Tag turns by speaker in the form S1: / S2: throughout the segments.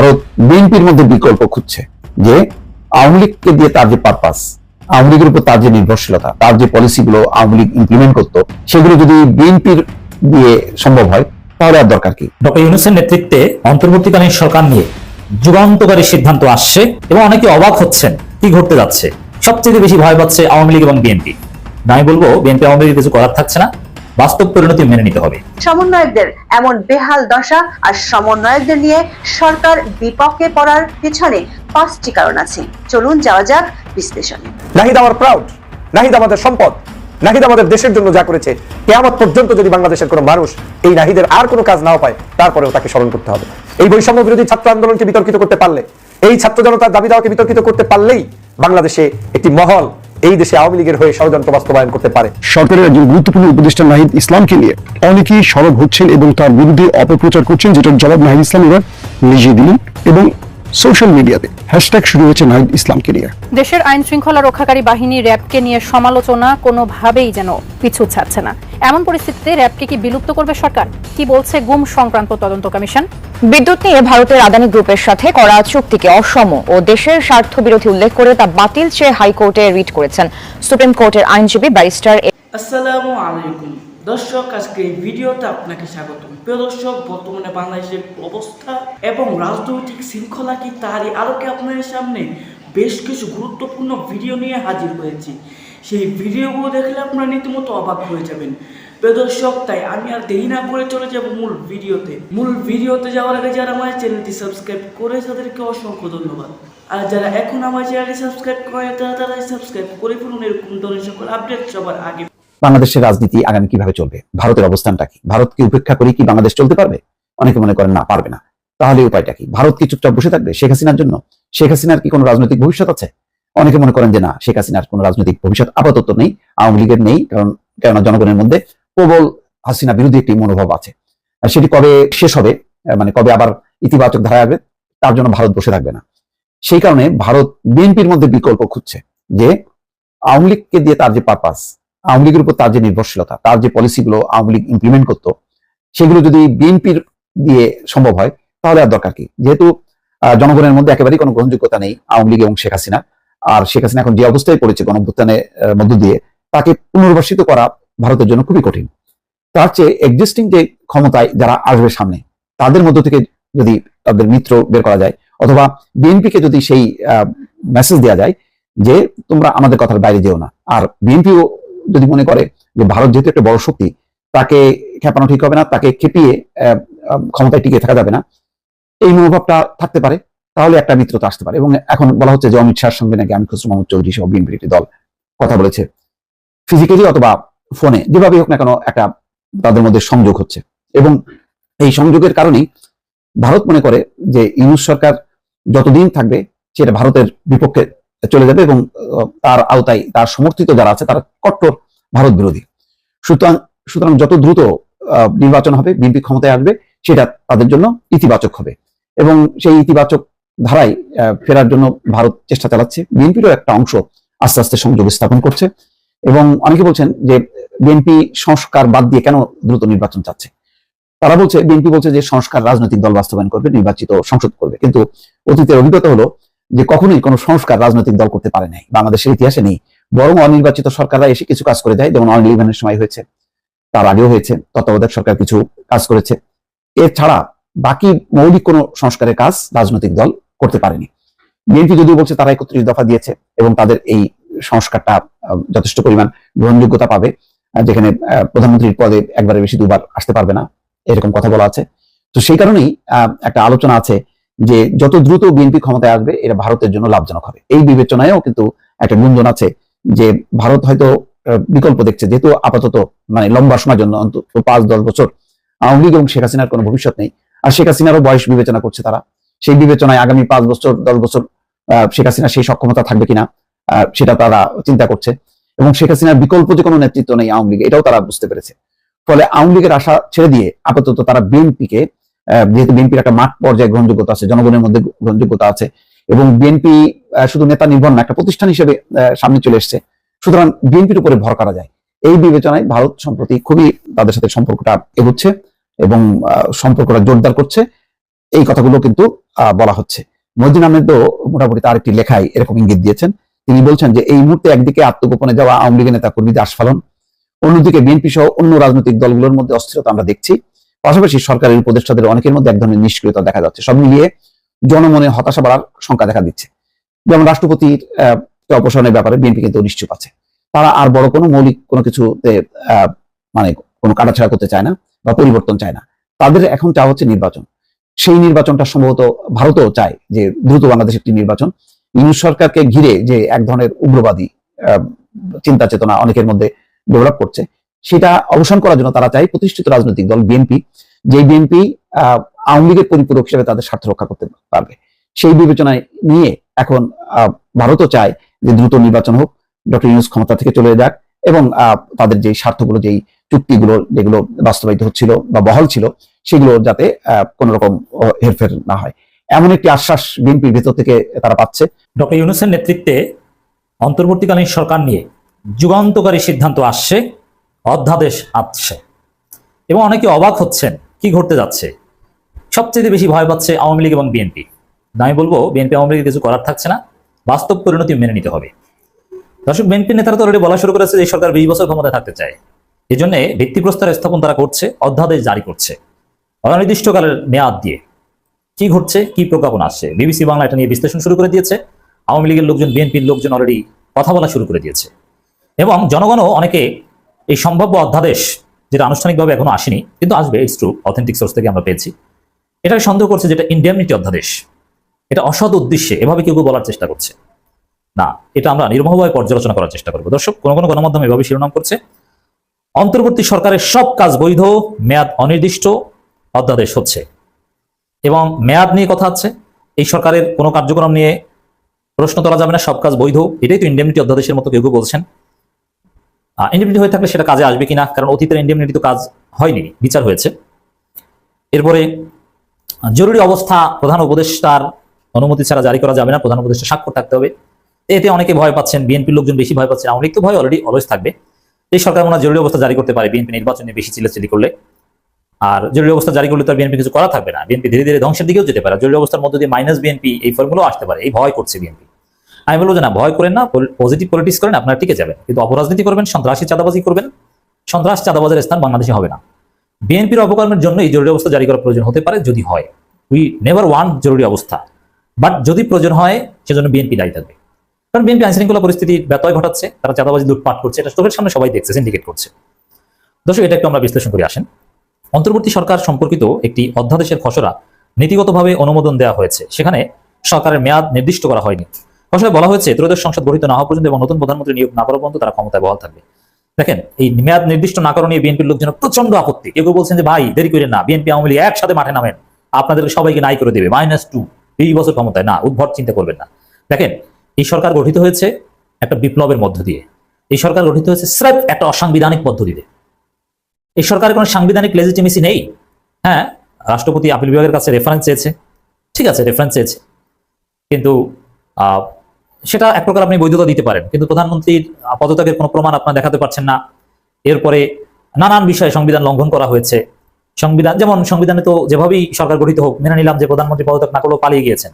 S1: ভারত বিএনপির মধ্যে বিকল্প খুঁজছে যে আওয়ামী লীগকে দিয়ে তার যে পারপাস আওয়ামী লীগের উপর তার যে নির্ভরশীলতা, তার যে পলিসিগুলো আওয়ামী লীগ ইমপ্লিমেন্ট করতো, সেগুলো যদি বিএনপির দিয়ে সম্ভব হয়, তাহলে আর দরকার কি?
S2: ডক্টর ইউনুসের নেতৃত্বে অন্তর্বর্তীকালীন সরকার নিয়ে যুগান্তকারী সিদ্ধান্ত আসছে এবং অনেকে অবাক হচ্ছেন কি ঘটতে যাচ্ছে। সবচেয়ে বেশি ভয় পাচ্ছে আওয়ামী লীগ এবং বিএনপি। না আমি বলব, বিএনপি আওয়ামী লীগ কিছু করার থাকছে না। বাস্তব পরিণতি মেনে নিতে হবে।
S3: সমন্বয়কদের এমন বেহাল দশা আর সমন্বয়কদের নিয়ে সরকার বিপক্ষে পড়ার পিছনে পাঁচটি কারণ আছে। চলুন যাওয়া যাক বিশ্লেষণে।
S4: নাহিদ আমার প্রাউড নাহিদ আমাদের সম্পদ নাহিদ আমাদের দেশের জন্য যা করেছে কেয়ামত পর্যন্ত যদি বাংলাদেশের কোনো মানুষ এই নাহিদের আর কোনো কাজ নাও পায় তারপরেও তাকে স্মরণ করতে হবে। এই বৈষম্য বিরোধী ছাত্র আন্দোলনকে বিতর্কিত করতে পারলে এই ছাত্র জনতার দাবি দাওয়াকে বিতর্কিত করতে পারলেই বাংলাদেশে একটি মহল এই দেশে আওয়ামী লীগের হয়ে ষড়যন্ত্র বাস্তবায়ন করতে পারে।
S5: সরকারের একজন গুরুত্বপূর্ণ উপদেষ্টা নাহিদ ইসলামকে নিয়ে অনেকেই সরব হচ্ছেন এবং তার বিরুদ্ধে অপপ্রচার করছেন যেটার জবাব নাহিদ ইসলাম এবার নিজে দিলেন এবং সোশ্যাল মিডিয়াতে হ্যাশট্যাগ শুরু হয়েছে নাহিদ ইসলামকে নিয়ে।
S6: দেশের আইন শৃঙ্খলা রক্ষাকারী বাহিনী র্যাবকে নিয়ে সমালোচনা কোনোভাবেই যেন পিছু ছাড়ছে না। এমন পরিস্থিতিতে র্যাবকে কি বিলুপ্ত করবে সরকার? কি বলছে গুম সংক্রান্ত তদন্ত কমিশন?
S7: বিদ্যুৎ নিয়ে ভারতের আদানি গ্রুপের সাথে করা চুক্তিকে অসম ও দেশের স্বার্থ বিরোধী উল্লেখ করে তা বাতিল চেয়ে হাইকোর্টে রিট করেছেন সুপ্রিম কোর্টের আইনজীবী ব্যারিস্টার
S8: আসসালামু আলাইকুম। দর্শক আজকে এই ভিডিওতে আপনাকে স্বাগত প্রিয় দর্শক বর্তমানে বাংলাদেশের অবস্থা এবং রাজনৈতিক শৃঙ্খলা কি তারই আলোকে আপনাদের সামনে বেশ কিছু গুরুত্বপূর্ণ ভিডিও নিয়ে হাজির হয়েছি। সেই ভিডিওগুলো দেখলে আপনারা রীতিমতো অবাক হয়ে যাবেন। প্রিয় দর্শক, তাই আমি আর দেরি না করে চলে যাব মূল ভিডিওতে মূল ভিডিওতে যাওয়ার আগে যারা আমার চ্যানেলটি সাবস্ক্রাইব করে তাদেরকে অসংখ্য ধন্যবাদ। আর যারা এখন আমার চ্যানেলটি সাবস্ক্রাইব করে তারা তারাই সাবস্ক্রাইব করে ফেলুন। এরকম ধরনের সকল আপডেট সবার আগে।
S1: বাংলাদেশের রাজনীতি আগামী কীভাবে চলবে? ভারতের অবস্থানটা কি? ভারতকে উপেক্ষা করে কি বাংলাদেশ চলতে পারবে? অনেকে মনে করেন না, পারবে না। তাহলে উপায়টা কি? ভারত কি চুপচাপ বসে থাকবে শেখ হাসিনার জন্য? শেখ হাসিনার কি কোনো রাজনৈতিক ভবিষ্যৎ আছে? অনেকে মনে করেন যে না, শেখ হাসিনার কোনো রাজনৈতিক ভবিষ্যৎ আপাতত নেই, আওয়ামী লীগের নেই, কারণ, কেননা জনগণের মধ্যে প্রবল হাসিনা বিরোধী একটি মনোভাব আছে। সেটি কবে শেষ হবে মানে কবে আবার ইতিবাচক ধারায় আসবে, তার জন্য ভারত বসে থাকবে না। সেই কারণে ভারত বিএনপির মধ্যে বিকল্প খুঁজছে যে আওয়ামী লীগকে দিয়ে তার যে পারপাস আওয়ামী লীগের উপর তার যে নির্ভরশীলতা, তার যে পলিসিগুলো আওয়ামী লীগ ইমপ্লিমেন্ট করতো, সেগুলো যদি বিএনপির দিয়ে সম্ভব হয়, তাহলে আর দরকার কি? যেহেতু জনগণের মধ্যে একেবারেই কোনো গ্রহণযোগ্যতা নেই আওয়ামী লীগ এবং শেখ হাসিনা। আর শেখ হাসিনা এখন যে অবস্থায় পড়েছে গণভ্যুত্থানের মধ্য দিয়ে, তাকে পুনর্বাসিত করা ভারতের জন্য খুবই কঠিন। তার চেয়ে এক্সিস্টিং যে ক্ষমতায় যারা আসবে সামনে, তাদের মধ্য থেকে যদি তাদের মিত্র বের করা যায়, অথবা বিএনপিকে যদি সেই মেসেজ দেওয়া যায় যে, তোমরা আমাদের কথার বাইরে যেও না। আর বিএনপিও যদি মনে করে যে, ভারত যেহেতু একটা বড় শক্তি, তাকে খেপানো ঠিক হবে না, তাকে খেপিয়ে ক্ষমতায় টিকে থাকা যাবে না। এই মনোভাবটা থাকতে পারে, তাহলে একটা মিত্রতা আসতে পারে। এবং এখন বলা হচ্ছে যে অমিত শাহর সঙ্গে নাকি আমি খসরু মাহমুদ চৌধুরী সহ বিএনপির একটি দল কথা বলেছে। ফিজিক্যালি অথবা ফোনে যেভাবে হোক না কেন একটা তাদের মধ্যে সংযোগ হচ্ছে। এবং এই সংযোগের কারণেই ভারত মনে করে যে ইউনুস সরকার যতদিন থাকবে সেটা ভারতের বিপক্ষে চলে যাবে এবং তার আওতায় তার সমর্থিত যারা আছে, তারা কট্টর ভারত বিরোধী। সুতরাং সুতরাং যত দ্রুত নির্বাচন হবে, বিএনপি ক্ষমতায় আসবে, সেটা তাদের জন্য ইতিবাচক হবে। এবং সেই ইতিবাচক ধারায় ফেরার জন্য ভারত চেষ্টা চালাচ্ছে। বিএনপিরও একটা অংশ আস্তে আস্তে সংযোগ স্থাপন করছে এবং অনেকে বলছেন যে বিএনপি সংস্কার বাদ দিয়ে কেন দ্রুত নির্বাচন চাচ্ছে? তারা বলছে, বিএনপি বলছে যে সংস্কার রাজনৈতিক দল বাস্তবায়ন করবে, নির্বাচিত সংসদ করবে। কিন্তু অতীতের অভিজ্ঞতা হলো যে কখনোই কোনো সংস্কার রাজনৈতিক দল করতে পারে নাই। বাংলাদেশের ইতিহাসে নেই। বরং অনির্বাচিত সরকাররা এসে কিছু কাজ করে যায় যেমন অন ইলেভেনের সময় হয়েছে, তার আগেও হয়েছে, তত্ত্বাবধায়ক সরকার কিছু কাজ করেছে। এছাড়া বাকি মৌলিক কোনো সংস্কারের কাজ রাজনৈতিক দল করতে পারেনি। বিএনপি যদিও বলছে তারা একত্রিশ দফা দিয়েছে এবং তাদের এই সংস্কারটা যথেষ্ট পরিমাণ গ্রহণযোগ্যতা পাবে যেখানে প্রধানমন্ত্রীর পদে একবারে বেশি দুবার আসতে পারবে না, এরকম কথা বলা আছে। তো সেই কারণেই একটা আলোচনা আছে যে যত দ্রুত বিএনপি ক্ষমতায় আসবে এটা ভারতের জন্য লাভজনক হবে। এই বিবেচনায়ও কিন্তু একটা গুঞ্জন আছে যে ভারত হয়তো বিকল্প দেখছে, যেহেতু আপাতত মানে লম্বা সময়ের জন্য, অন্তত পাঁচ দশ বছর আওয়ামী লীগ এবং শেখ হাসিনার কোনো ভবিষ্যৎ নেই। আর শেখ হাসিনারও বয়স বিবেচনা করছে তারা। সেই বিবেচনায় আগামী পাঁচ বছর, দশ বছর শেখ হাসিনা সেই সক্ষমতা থাকবে কিনা সেটা তারা চিন্তা করছে। এবং শেখ হাসিনার বিকল্প যে কোনো নেতৃত্ব নেই আওয়ামী লীগ, এটাও তারা বুঝতে পেরেছে। ফলে আওয়ামী লীগের আশা ছেড়ে দিয়ে আপাতত তারা বিএনপিকে যেহেতু বিএনপির একটা মাঠ পর্যায়ে গ্রহণযোগ্যতা আছে, জনগণের মধ্যে গ্রহণযোগ্যতা আছে, এবং বিএনপি শুধু নেতা নির্ভর না, একটা প্রতিষ্ঠান হিসেবে সামনে চলে এসছে। সুতরাং বিএনপির উপরে ভর করা যায়। এই বিবেচনায় ভারত সম্প্রতি খুবই তাদের সাথে সম্পর্কটা এগোচ্ছে। এবং সম্পর্কটা জোরদার করছে। এই কথাগুলো কিন্তু বলা হচ্ছে। মহিউদ্দিন আহমেদও মোটামুটি তার একটি লেখায় এরকম ইঙ্গিত দিয়েছেন। তিনি বলছেন যে, এই মুহূর্তে একদিকে আত্মগোপনে যাওয়া আওয়ামী লীগের নেতা কর্মীদের আস্ফালন, অন্যদিকে বিএনপি সহ অন্য রাজনৈতিক দলগুলোর মধ্যে অস্থিরতা আমরা দেখছি। পাশাপাশি সরকারের উপদেষ্টাদের অনেকের মধ্যে এক ধরনের নিষ্ক্রিয়তা দেখা যাচ্ছে। সব মিলিয়ে জনমনে হতাশা বাড়ার সংখ্যা দেখা দিচ্ছে। যেমন রাষ্ট্রপতির অপসারণের ব্যাপারে বিএনপি কিন্তু নিশ্চুপ আছে। তারা আর বড় কোনো মৌলিক কোনো কিছুতে মানে কোনো কাটাছাড়া করতে চায় না। বা পরিবর্তন চায় না। তাদের এখন চাওয়া হচ্ছে নির্বাচন। সেই নির্বাচনটা সম্ভবত ভারতও চায় যে দ্রুত বাংলাদেশ একটি নির্বাচন। ইউনুস সরকারকে ঘিরে যে এক ধরনের উগ্রবাদী চিন্তা চেতনা অনেকের মধ্যে ডেভেলপ করছে, সেটা অবসান করার জন্য তারা চায় প্রতিষ্ঠিত রাজনৈতিক দল বিএনপি। যে বিএনপি আওয়ামী লীগের পরিপূরক হিসেবে তাদের স্বার্থ রক্ষা করতে পারবে। সেই বিবেচনায় নিয়ে এখন ভারতও চায় যে দ্রুত নির্বাচন হোক। ডক্টর ইউনুস ক্ষমতা থেকে চলে যাক। এবং তাদের যেই স্বার্থগুলো, যেই চুক্তিগুলো, যেগুলো বাস্তবায়িত হচ্ছিল বা বহাল ছিল, সেগুলো যাতে কোনো রকম হেরফের না হয়। এমন একটি আশ্বাস বিএনপির ভেতর থেকে তারা পাচ্ছে।
S2: ডক্টর ইউনুসের নেতৃত্বে অন্তর্বর্তীকালীন সরকার নিয়ে যুগান্তকারী সিদ্ধান্ত আসছে, অধ্যাদেশ আসছে। এবং অনেকে অবাক হচ্ছেন, কি ঘটতে যাচ্ছে? সবচেয়ে বেশি ভয় পাচ্ছে আওয়ামী লীগ এবং বিএনপি। আমি বলব, বিএনপি আওয়ামী লীগের কিছু করার থাকছে না, বাস্তব পরিণতি মেনে নিতে হবে। দর্শক বিএনপি নেতারা তো অলরেডি বলা শুরু করেছে যে সরকার বিশ বছর ক্ষমতায় থাকতে চায়। এই জন্য ভিত্তিপ্রস্তর স্থাপন তারা করছে, অধ্যাদেশ জারি করছে। অনির্দিষ্টকালের মেয়াদ দিয়ে কি ঘটছে, কি প্রজ্ঞাপন আসছে? বিবিসি বাংলা এটা নিয়ে বিশ্লেষণ শুরু করে দিয়েছে। আওয়ামী লীগের লোকজন বিএনপির লোকজন অলরেডি কথা বলা শুরু করে দিয়েছে। এবং জনগণও অনেকে এই সম্ভাব্য অধ্যাদেশ, যেটা আনুষ্ঠানিকভাবে এখনও আসেনি, কিন্তু আসবে ইটস ট্রু অথেন্টিক সোর্স থেকে আমরা পেয়েছি, এটাকে সন্দেহ করছে যেটা ইন্ডিয়ামনিটি অধ্যাদেশ। এটা অসৎ উদ্দেশ্যে এভাবে কেউ বলার চেষ্টা করছে। না, এটা আমরা নির্মোহভাবে পর্যালোচনা করার চেষ্টা করব। দর্শক, কোনো কোনো গণমাধ্যম এভাবে শিরোনাম করছে। অন্তর্বর্তী সরকারের সব কাজ বৈধ, মেয়াদ অনির্দিষ্ট, অধ্যাদেশ হচ্ছে। এবং মেয়াদ নিয়ে কথা আছে, এই সরকারের কোনো কার্যক্রম নিয়ে প্রশ্ন তোলা যাবে না, সব কাজ বৈধ, এটাই তো ইন্ডেমনিটি অধ্যাদেশের মতো কেউ কেউ বলছেন। ইন্ডেমনিটি হয়ে থাকলে সেটা কাজে আসবে কিনা, কারণ অতীতের ইন্ডেমনিটি তো কাজ হয়নি, বিচার হয়েছে। এরপরে, জরুরি অবস্থা প্রধান উপদেষ্টার অনুমতি ছাড়া জারি করা যাবে না, প্রধান উপদেষ্টা স্বাক্ষর থাকতে হবে। এতে অনেকে ভয় পাচ্ছেন, বিএনপির লোকজন বেশি ভয় পাচ্ছেন আওয়ামী লীগ তো ভয় অলরেডি অলওয়েজ থাকবে। এই সরকার মনে জরুরি অবস্থা জারি করতে পারে, বিএনপি নির্বাচনে বেশি চিল্লাচিল্লি করলে। আর জরুরি অবস্থা জারি করলে তো বিএনপি কিছু করা থাকবে না। বিএনপি ধীরে ধীরে ধ্বংসের দিকেও যেতে পারে। জরুরি অবস্থার মধ্যে দিয়ে মাইনাস বিএনপি, এই ফলগুলো আসতে পারে। এই ভয় করছে বিএনপি। আমি বলব যে না, ভয় করেন না পজিটিভ পলিটিক্স করেন, আপনারা টিকে যাবেন। কিন্তু অপরাজনীতি করবেন, সন্ত্রাসী চাঁদাবাজি করবেন, সন্ত্রাস চাঁদাবাজের স্থান বাংলাদেশে হবে না। বিএনপির অপকর্মের জন্য এই জরুরি অবস্থা জারি করার প্রয়োজন হতে পারে, যদি হয়। উই নেভার ওয়ান জরুরি অবস্থা। বাট যদি প্রয়োজন হয়, সেজন্য বিএনপি দায়ী থাকবে। কারণ বিএনপি আইন শৃঙ্খলা পরিস্থিতির ব্যতয় ঘটাচ্ছে, তারা চাঁদাবাজি, লুটপাট করছে, এটা চোখের সামনে সবাই দেখছে সিন্ডিকেট করছে। দর্শক, এটা একটু আমরা বিশ্লেষণ করে আসেন। অন্তর্বর্তী সরকার সম্পর্কিত একটি অধ্যাদেশের খসড়া নীতিগতভাবে অনুমোদন দেওয়া হয়েছে। সেখানে সরকারের মেয়াদ নির্দিষ্ট করা হয়নি। খসড়ায় বলা হয়েছে, ত্রয়োদশ সংসদ গঠিত না হওয়া পর্যন্ত এবং নতুন প্রধানমন্ত্রী নিয়োগ না করা পর্যন্ত তারা ক্ষমতায় বহাল থাকবে। দেখেন, এই মেয়াদ নির্দিষ্ট না করা নিয়ে বিএনপির লোকজন প্রচণ্ড আপত্তি। কেউ কেউ বলছেন যে, ভাই, দেরি করে না, বিএনপি আওয়ামী লীগ একসাথে মাঠে নামেন। আপনাদেরকে সবাইকে নাই করে দেবে মাইনাস টু এই বছর ক্ষমতায়। না, উদ্ভট চিন্তা করবেন না। দেখেন এই সরকার গঠিত হয়েছে একটা বিপ্লবের মধ্য দিয়ে। এই সরকার গঠিত হয়েছে স্রেফ একটা অসাংবিধানিক পদ্ধতিতে এই সরকারের কোনো সাংবিধানিক লেজিটিমেসি নেই। হ্যাঁ রাষ্ট্রপতি আপিল বিভাগের কাছে রেফারেন্স চেয়েছে। ঠিক আছে রেফারেন্স চেয়েছে। কিন্তু সেটা এক প্রকার আপনি বৈধতা দিতে পারেন। কিন্তু প্রধানমন্ত্রীর পদত্যাগের কোনো প্রমাণ আপনার দেখাতে পারছেন না। এরপরে নানান বিষয়ে সংবিধান লঙ্ঘন করা হয়েছে। সংবিধান, যেমন সংবিধানে তো যেভাবেই সরকার গঠিত হোক, মেনে নিলাম যে প্রধানমন্ত্রী পদত্যাগ না করলেও পালিয়ে গিয়েছেন।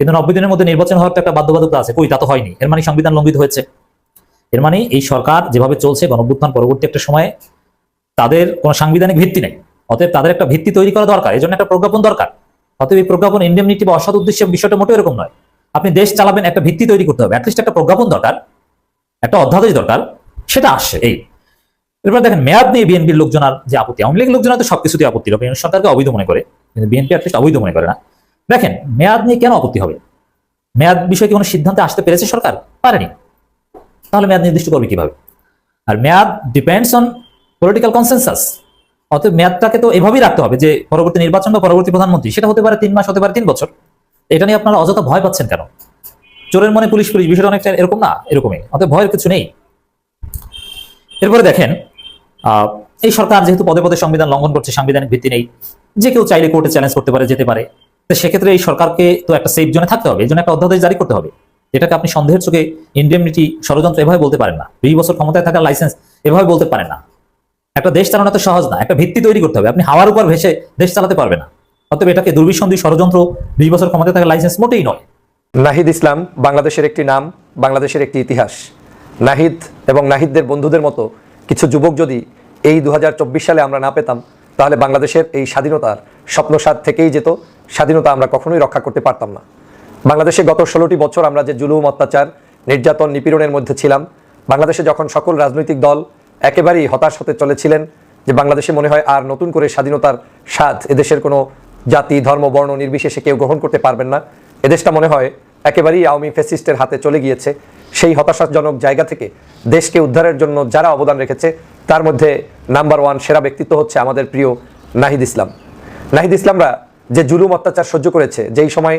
S2: কিন্তু নব্বই দিনের মধ্যে নির্বাচন হওয়ার তো একটা বাধ্যবাধকতা আছে। কই, তা তো হয়নি। এর মানে সংবিধান লঙ্ঘিত হয়েছে। এর মানে এই সরকার যেভাবে চলছে, গণভ্যুত্থান পরবর্তী একটা সময়ে, তাদের কোনো সাংবিধানিক ভিত্তি নেই। অতএব তাদের একটা ভিত্তি তৈরি করা দরকার। এই জন্য একটা প্রজ্ঞাপন দরকার। অতএব এই প্রজ্ঞাপন ইন্ডেমনিটি বা অসৎ উদ্দেশ্যে বিষয়টা মোটেও এরকম নয়। আপনি দেশ চালাবেন, একটা ভিত্তি তৈরি করতে হবে। অ্যাটলিস্ট একটা প্রজ্ঞাপন দরকার, একটা অধ্যাদেশ দরকার, সেটা আসছে। এই, এরপর দেখেন, মেয়াদ নিয়ে বিএনপির লোকজন আর যে আপত্তি। আওয়ামী লীগের লোকজন তো সবকিছুতে আপত্তি হবে সরকারকে অবৈধ মনে করে। কিন্তু বিএনপি অ্যাটলিস্ট অবৈধ মনে করে না। দেখেন, মেয়াদ নিয়ে কেন আপত্তি হবে? মেয়াদ বিষয়ে কোনো সিদ্ধান্তে আসতে পেরেছে সরকার? পারেনি। তাহলে মেয়াদ নির্দিষ্ট করবে কীভাবে? আর মেয়াদ ডিপেন্ডস অন পলিটিক্যাল কনসেনসাস অতএব মেয়াদটাকে তো এভাবেই রাখতে হবে যে পরবর্তী নির্বাচন বা পরবর্তী প্রধানমন্ত্রী, সেটা হতে পারে তিন মাস, হতে পারে তিন বছর। এটা নিয়ে আপনারা অযথা ভয় পাচ্ছেন কেন? চোরের মনে পুলিশ পুলিশ বিষয়টা অনেকটা এরকম না? এরকমই। অতএব ভয়ের কিছু নেই। এরপরে দেখেন এই সরকার যেহেতু পদে পদে সংবিধান লঙ্ঘন করছে, সাংবিধানিক ভিত্তি নেই, যে কেউ চাইলে কোর্টে চ্যালেঞ্জ করতে পারে, যেতে পারে। সেক্ষেত্রে এই সরকারকে তো একটা সেফ জোনে থাকতে হবে, এই জন্য একটা অধ্যাদেশ জারি করতে হবে। এটাকে আপনি সন্দেহের চোখে ইন্ডেমনিটি ষড়যন্ত্র এভাবে বলতে পারেন না। দুই বছর ক্ষমতায় থাকার লাইসেন্স এভাবে বলতে পারেন না। একটা দেশ চালানো তো সহজ না, একটা ভিত্তি তৈরি করতে হবে। আপনি হাওয়ার উপর ভেসে দেশ চালাতে পারবে না। অতএব এটাকে দুর্বিসন্ধি ষড়যন্ত্র বিশ বছর ক্ষমতায় থাকার লাইসেন্স মোটেই নয়।
S4: নাহিদ ইসলাম, বাংলাদেশের একটি নাম, বাংলাদেশের একটি ইতিহাস। নাহিদ এবং নাহিদদের বন্ধুদের মতো কিছু যুবক যদি এই দু হাজার চব্বিশ সালে আমরা না পেতাম, তাহলে বাংলাদেশের এই স্বাধীনতার স্বপ্নসাদ থেকেই যেত। স্বাধীনতা আমরা কখনোই রক্ষা করতে পারতাম না। বাংলাদেশে গত ষোলোটি বছর আমরা যে জুলুম, অত্যাচার, নির্যাতন, নিপীড়নের মধ্যে ছিলাম, বাংলাদেশে যখন সকল রাজনৈতিক দল একেবারেই হতাশ হতে চলেছিলেন যে বাংলাদেশে মনে হয় আর নতুন করে স্বাধীনতার স্বাদ এদেশের কোনো জাতি, ধর্ম, বর্ণ নির্বিশেষে কেউ গ্রহণ করতে পারবেন না। এদেশটা মনে হয় একেবারেই আওয়ামী ফেসিস্টের হাতে চলে গিয়েছে। সেই হতাশাজনক জায়গা থেকে দেশকে উদ্ধারের জন্য যারা অবদান রেখেছে, তার মধ্যে নাম্বার ওয়ান সেরা ব্যক্তিত্ব হচ্ছে আমাদের প্রিয় নাহিদ ইসলাম। নাহিদ ইসলামরা যে জুলুম অত্যাচার সহ্য করেছে, যেই সময়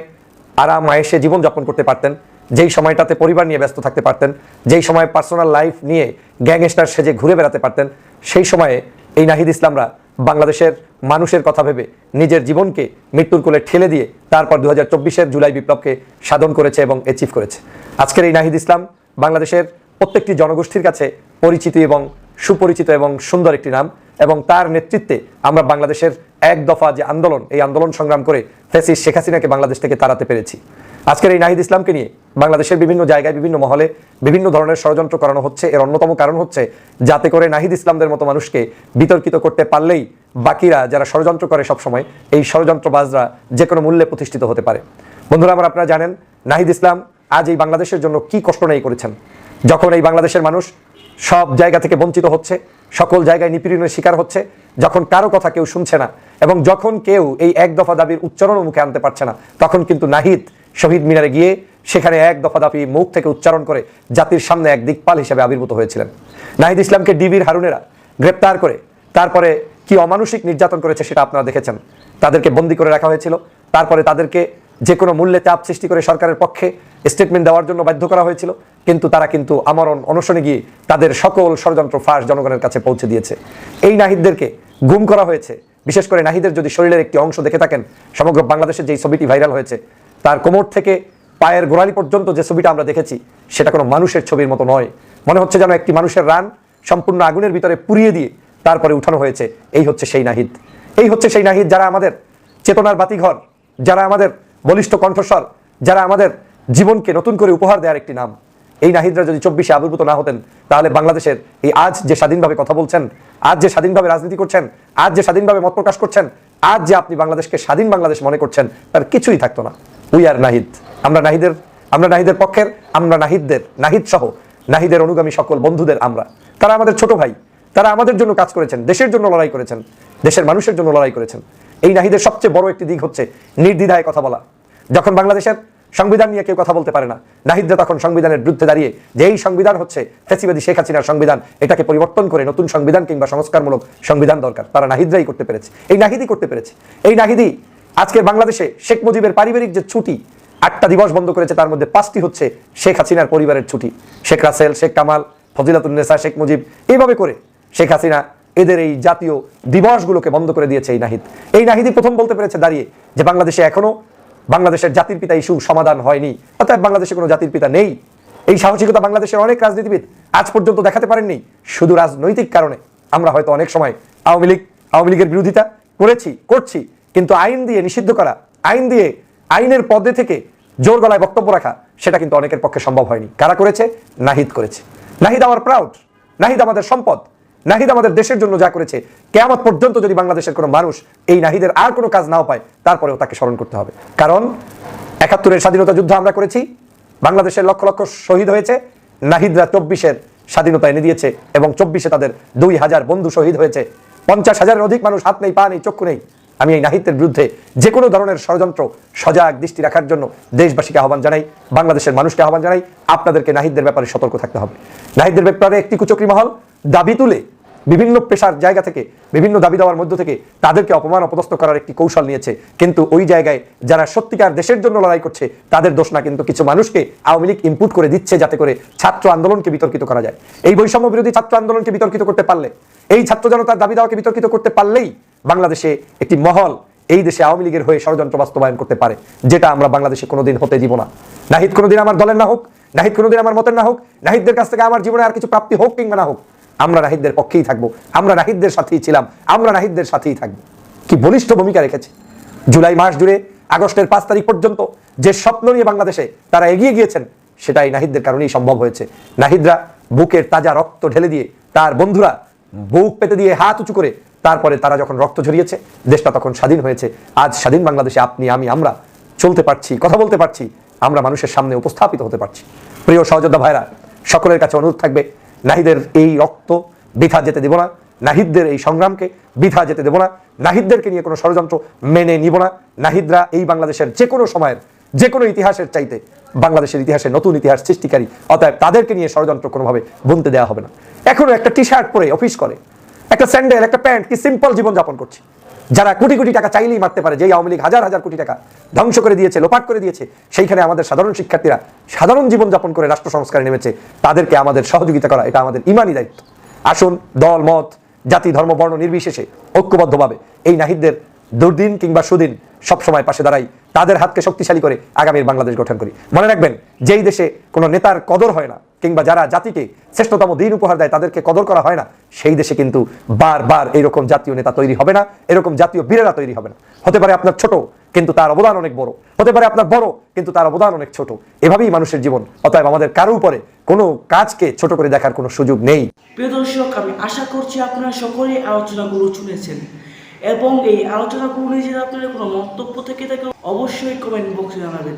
S4: আরাম আয়েসে জীবনযাপন করতে পারতেন, যেই সময়টাতে পরিবার নিয়ে ব্যস্ত থাকতে পারতেন, যেই সময় পার্সোনাল লাইফ নিয়ে গ্যাংস্টার সেজে ঘুরে বেড়াতে পারতেন, সেই সময়ে এই নাহিদ ইসলামরা বাংলাদেশের মানুষের কথা ভেবে নিজের জীবনকে মৃত্যুর কোলে ঠেলে দিয়ে তারপর দু হাজার জুলাই বিপ্লবকে সাধন করেছে এবং অ্যাচিভ করেছে। আজকের এই নাহিদ ইসলাম বাংলাদেশের প্রত্যেকটি জনগোষ্ঠীর কাছে পরিচিত এবং সুপরিচিত এবং সুন্দর একটি নাম এবং তার নেতৃত্বে আমরা বাংলাদেশের এক দফা যে আন্দোলন, এই আন্দোলন সংগ্রাম করে ফেসিস শেখ হাসিনাকে বাংলাদেশ থেকে তাড়াতে পেরেছি। আজকের এই নাহিদ ইসলামকে নিয়ে বাংলাদেশের বিভিন্ন জায়গায়, বিভিন্ন মহলে বিভিন্ন ধরনের ষড়যন্ত্র করানো হচ্ছে। এর অন্যতম কারণ হচ্ছে যাতে করে নাহিদ ইসলামদের মতো মানুষকে বিতর্কিত করতে পারলেই বাকিরা যারা ষড়যন্ত্র করে সবসময়, এই ষড়যন্ত্রবাজরা যে কোনো মূল্যে প্রতিষ্ঠিত হতে পারে। বন্ধুরা, আমার আপনারা জানেন, নাহিদ ইসলাম আজ এই বাংলাদেশের জন্য কি কষ্ট নেই করেছেন। যখন এই বাংলাদেশের মানুষ সব জায়গা থেকে বঞ্চিত হচ্ছে, সকল জায়গায় নিপীড়নের শিকার হচ্ছে যখন কারও কথা কেউ শুনছে না এবং যখন কেউ এই এক দফা দাবির উচ্চারণও মুখে আনতে পারছে না, তখন কিন্তু নাহিদ শহীদ মিনারে গিয়ে সেখানে এক দফা দাবি মুখ থেকে উচ্চারণ করে জাতির সামনে এক দিকপাল হিসেবে আবির্ভূত হয়েছিলেন। নাহিদ ইসলামকে ডিবির হারুনেরা গ্রেপ্তার করে তারপরে কি অমানসিক নির্যাতন করেছে সেটা আপনারা দেখেছেন। তাদেরকে বন্দি করে রাখা হয়েছিল। তারপরে তাদেরকে যে কোনো মূল্যে চাপ সৃষ্টি করে সরকারের পক্ষে স্টেটমেন্ট দেওয়ার জন্য বাধ্য করা হয়েছিল। কিন্তু তারা কিন্তু আমরণ অনশনে গিয়ে তাদের সকল ষড়যন্ত্র ফাঁস জনগণের কাছে পৌঁছে দিয়েছে। এই নাহিদদেরকে গুম করা হয়েছে। বিশেষ করে নাহিদের যদি শরীরের একটি অংশ দেখে থাকেন, সমগ্র বাংলাদেশের যেই ছবিটি ভাইরাল হয়েছে, তার কোমর থেকে পায়ের গোড়ালি পর্যন্ত যে ছবিটা আমরা দেখেছি, সেটা কোনো মানুষের ছবির মতো নয়। মনে হচ্ছে যেন একটি মানুষের রান সম্পূর্ণ আগুনের ভিতরে পুড়িয়ে দিয়ে তারপরে উঠানো হয়েছে। এই হচ্ছে সেই নাহিদ। এই হচ্ছে সেই নাহিদ যারা আমাদের চেতনার বাতিঘর, যারা আমাদের বলিষ্ঠ কণ্ঠস্বর, যারা আমাদের জীবনকে নতুন করে উপহার দেওয়ার একটি নাম। এই নাহিদরা যদি চব্বিশে আবির্ভূত না হতেন, তাহলে বাংলাদেশের এই আজ যে স্বাধীনভাবে কথা বলছেন, আজ যে স্বাধীনভাবে রাজনীতি করছেন, আজ যে স্বাধীনভাবে মত প্রকাশ করছেন, আজ যে আপনি বাংলাদেশকে স্বাধীন বাংলাদেশ মনে করছেন, তার কিছুই থাকতো না। We are Nahid. আমরা নাহিদের আমরা নাহিদের পক্ষের, আমরা নাহিদদের, নাহিদ সহ নাহিদের অনুগামী সকল বন্ধুদের আমরা। তারা আমাদের ছোট ভাই। তারা আমাদের জন্য কাজ করেছেন, দেশের জন্য লড়াই করেছেন, দেশের মানুষের জন্য লড়াই করেছেন। এই নাহিদের সবচেয়ে বড় একটি দিক হচ্ছে নির্দ্বিধায় কথা বলা। যখন বাংলাদেশের সংবিধান নিয়ে কেউ কথা বলতে পারে না। নাহিদরা তখন সংবিধানের বিরুদ্ধে দাঁড়িয়ে যে এই সংবিধান হচ্ছে, ফেসিবাদী শেখ হাসিনার সংবিধান, এটাকে পরিবর্তন করে নতুন সংবিধান কিংবা সংস্কারমূলক সংবিধান দরকার। তারা নাহিদরাই করতে পেরেছে। এই নাহিদই করতে পেরেছে। এই নাহিদি আজকের বাংলাদেশে শেখ মুজিবের পারিবারিক যে ছুটি, আটটা দিবস বন্ধ করেছে, তার মধ্যে পাঁচটি হচ্ছে শেখ হাসিনার পরিবারের ছুটি। শেখ রাসেল, শেখ কামাল ফজিলাতুন্নেসা শেখ মুজিব, এইভাবে করে শেখ হাসিনা এদের এই জাতীয় দিবসগুলোকে বন্ধ করে দিয়েছে এই নাহিদ। এই নাহিদি প্রথম বলতে পেরেছে দাঁড়িয়ে যে বাংলাদেশে এখনও বাংলাদেশের জাতির পিতা ইস্যু সমাধান হয়নি। অর্থাৎ বাংলাদেশে কোনো জাতির পিতা নেই। এই সাহসিকতা বাংলাদেশের অনেক রাজনীতিবিদ আজ পর্যন্ত দেখাতে পারেননি। শুধু রাজনৈতিক কারণে আমরা হয়তো অনেক সময় আওয়ামী লীগ, আওয়ামী লীগের বিরোধিতা করেছি, করছি। কিন্তু আইন দিয়ে নিষিদ্ধ করা, আইন দিয়ে আইনের পদে থেকে জোর গলায় বক্তব্য রাখা, সেটা কিন্তু অনেকের পক্ষে সম্ভব হয়নি। কারা করেছে? নাহিদ করেছে। নাহিদ আমার প্রাউড নাহিদ আমাদের সম্পদ। নাহিদ আমাদের দেশের জন্য যা করেছে, কেয়ামত পর্যন্ত যদি বাংলাদেশের কোনো মানুষ এই নাহিদের আর কোনো কাজ নাও পায়, তারপরেও তাকে স্মরণ করতে হবে। কারণ একাত্তরের স্বাধীনতা যুদ্ধ আমরা করেছি, বাংলাদেশের লক্ষ লক্ষ শহীদ হয়েছে, নাহিদরা চব্বিশের স্বাধীনতা এনে দিয়েছে এবং চব্বিশে তাদের দুই হাজার বন্ধু শহীদ হয়েছে। পঞ্চাশ হাজারের অধিক মানুষ হাত নেই, পা নেই, চক্ষু নেই। আমি এই নাহিদের বিরুদ্ধে যে কোনো ধরনের ষড়যন্ত্র সজাগ দৃষ্টি রাখার জন্য দেশবাসীকে আহ্বান জানাই, বাংলাদেশের মানুষকে আহ্বান জানাই, আপনাদেরকে নাহিদদের ব্যাপারে সতর্ক থাকতে হবে। নাহিদদের ব্যাপারে একটি কুচক্রি মহল দাবি তুলে বিভিন্ন পেশার জায়গা থেকে, বিভিন্ন দাবি দেওয়ার মধ্য থেকে তাদেরকে অপমান, অপদস্থ করার একটি কৌশল নিয়েছে। কিন্তু ওই জায়গায় যারা সত্যিকার দেশের জন্য লড়াই করছে, তাদের দোষ না, কিন্তু কিছু মানুষকে আওয়ামী লীগ ইনপুট করে দিচ্ছে যাতে করে ছাত্র আন্দোলনকে বিতর্কিত করা যায়। এই বৈষম্য বিরোধী ছাত্র আন্দোলনকে বিতর্কিত করতে পারলে, এই ছাত্র জনতার দাবি দেওয়াকে বিতর্কিত করতে পারলেই বাংলাদেশে একটি মহল এই দেশে আওয়ামী লীগের হয়ে ষড়যন্ত্র বাস্তবায়ন করতে পারে, যেটা আমরা বাংলাদেশে কোনোদিন হতে দিব না। নাহিদ কোনোদিন আমার দলের না হোক, নাহিদ কোনোদিন আমার মতের না হোক, নাহিদদের কাছ থেকে আমার জীবনে আর কিছু প্রাপ্তি হোক কিংবা না হোক আমরা নাহিদদের পক্ষেই থাকব। আমরা নাহিদদের সাথেই ছিলাম। আমরা নাহিদদের সাথেই থাকব। কি বলিষ্ঠ ভূমিকা রেখেছে? জুলাই মাস জুড়ে আগস্টের পাঁচ তারিখ পর্যন্ত যে স্বপ্ন নিয়ে বাংলাদেশে তারা এগিয়ে গিয়েছেন, সেটাই নাহিদদের কারণেই সম্ভব হয়েছে। নাহিদরা বুকের তাজা রক্ত ঢেলে দিয়ে তার বন্ধুরা বুক পেতে দিয়ে হাত উঁচু করে তারপরে তারা যখন রক্ত ঝরিয়েছে, দেশটা তখন স্বাধীন হয়েছে। আজ স্বাধীন বাংলাদেশে আপনি, আমি, আমরা চলতে পারছি, কথা বলতে পারছি, আমরা মানুষের সামনে উপস্থাপিত হতে পারছি। প্রিয় সহযোদ্ধা ভাইরা, সকলের কাছে অনুরোধ থাকবে নাহিদের এই রক্ত বৃথা যেতে দেব না। নাহিদদের এই সংগ্রামকে বৃথা যেতে দেব না। নাহিদদেরকে নিয়ে কোনো ষড়যন্ত্র মেনে নিব না। নাহিদরা এই বাংলাদেশের যে কোনো সময়ের, যে কোনো ইতিহাসের চাইতে বাংলাদেশের ইতিহাসে নতুন ইতিহাস সৃষ্টিকারী। অতএব তাদেরকে নিয়ে ষড়যন্ত্র কোনোভাবে বুনতে দেওয়া হবে না। এখনও একটা টি শার্ট পরে অফিস করে, একটা স্যান্ডেল একটা প্যান্ট কি সিম্পল জীবন যাপন করছে। যারা কোটি কোটি টাকা চাইলেই মারতে পারে, যেই আওয়ামী লীগ হাজার হাজার কোটি টাকা ধ্বংস করে দিয়েছে, লোপাট করে দিয়েছে, সেইখানে আমাদের সাধারণ শিক্ষার্থীরা সাধারণ জীবন যাপন করে রাষ্ট্র সংস্কারে নেমেছে, তাদেরকে আমাদের সহযোগিতা করা, এটা আমাদের ইমানই দায়িত্ব। আসুন, দল, মত, জাতি, ধর্ম, বর্ণ নির্বিশেষে ঐক্যবদ্ধভাবে এই নাহিদদের দুর্দিন কিংবা সুদিন সবসময় পাশে দাঁড়াই, তাদের হাতকে শক্তিশালী করে আগামীর বাংলাদেশ গঠন করি। মনে রাখবেন, যেই দেশে কোনো নেতার কদর হয় না কিংবা যারা জাতিকে শ্রেষ্ঠতম দিন উপহার দেয়, তাদেরকে কদর করা হয় না। সেই দেশে কিন্তু বারবার এরকম জাতীয় নেতা তৈরি হবে না, এরকম জাতীয় বীরেরা তৈরি হবে না। হতে পারে আপনার ছোট, কিন্তু তার অবদান অনেক বড়। হতে পারে আপনার বড়, কিন্তু তার অবদান অনেক ছোট। এভাবেই মানুষের জীবন। অতএব আমাদের কারও উপরে কোনো কাজকে ছোট করে দেখার কোনো সুযোগ নেই।
S8: প্রিয় দর্শক, আমি আশা করছি আপনারা সকলেই আলোচনাগুলো শুনেছেন এবং এই আলোচনাগুলো নিয়ে যদি আপনাদের কোনো মন্তব্য থেকে থাকে, অবশ্যই কমেন্ট বক্সে জানাবেন।